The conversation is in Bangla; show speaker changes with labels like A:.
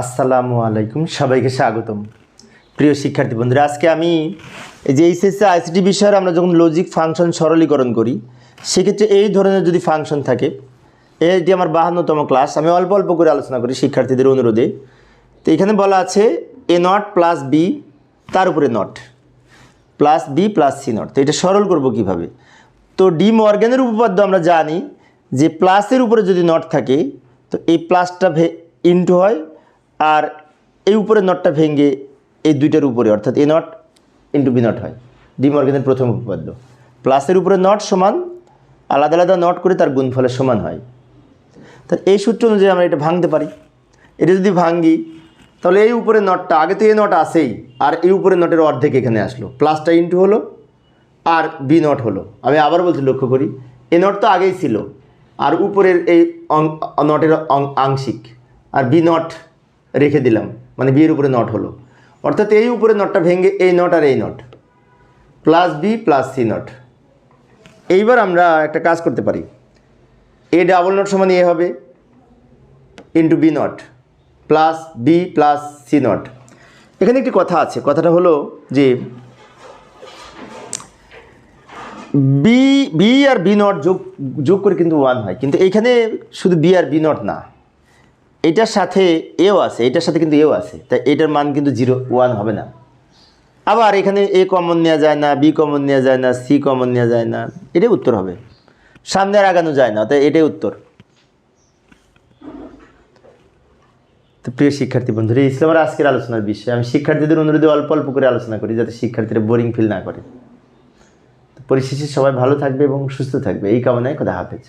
A: আসসালামু আলাইকুম, সবাইকে স্বাগতম। প্রিয় শিক্ষার্থী বন্ধুরা, আজকে আমি এই যে এইচএসসি, আইসিটি বিষয়ের আমরা যখন লজিক ফাংশন সরলীকরণ করি, সেক্ষেত্রে এই ধরনের যদি ফাংশন থাকে, এটি আমার বাহান্নতম ক্লাস আমি অল্প অল্প করে আলোচনা করি শিক্ষার্থীদের অনুরোধে। তো এখানে বলা আছে এ নট প্লাস বি তার উপরে not plus B plus C not তো এটা সরল করব কীভাবে? তো ডি মর্গ্যানের উপপাদ্য আমরা জানি যে প্লাসের উপরে যদি নট থাকে, তো এই প্লাসটা ভে ইন্টু হয় আর এই উপরের নটটা ভেঙে এই দুইটার উপরে, অর্থাৎ A not into B not হয়। ডি মর্গ্যানের প্রথম উপপাদ্য। প্লাসের উপরে নট সমান, আলাদা আলাদা নট করে তার গুণফলের সমান হয়। তা এই সূত্র অনুযায়ী আমরা এটা ভাঙতে পারি। এটা যদি ভাঙ্গি তাহলে এই উপরে নটটা, আগে তো এ নট আসেই আর এই উপরে নটের অর্ধেক এখানে আসলো। প্লাসটা ইন্টু হলো, আর বি নট হলো। আমি আবার বলছি, লক্ষ্য করি, এ নট তো আগেই ছিল, আর উপরের এই নটের আংশিক, আর বি নট রেখে দিলাম। মানে বিয়ের উপরে নট হলো। অর্থাৎ এই উপরে নটটা ভেঙে এই নট আর এই not. Plus B plus C not. এইবার আমরা একটা কাজ করতে পারি। এ ডাবল নট সমান এ হবে into B not plus B plus C not. এখানে একটি কথা আছে। কথাটা হলো যে বি বি আর বি নট যোগ যোগ করে কিন্তু ওয়ান হয়। কিন্তু এইখানে শুধু বি আর বি নট না। এটার সাথে এও আছে, এটার সাথে কিন্তু এও আছে, তাই এটার মান কিন্তু জিরো ওয়ান হবে না। আবার এখানে এ কমন নেওয়া যায় না, বি কমন নেওয়া যায় না, সি কমন নেওয়া যায় না, এটাই উত্তর হবে। সামনে আর আগানো যায় না, তাই এটাই উত্তর। তো প্রিয় শিক্ষার্থী বন্ধুরা আমার আজকের আলোচনার বিষয়। আমি শিক্ষার্থীদের অনুরোধে অল্প অল্প করে আলোচনা করি, যাতে শিক্ষার্থীরা বোরিং ফিল না করে। পরিশেষে সবাই ভালো থাকবে এবং সুস্থ থাকবে। এই কামনায় কথা হাফেজ।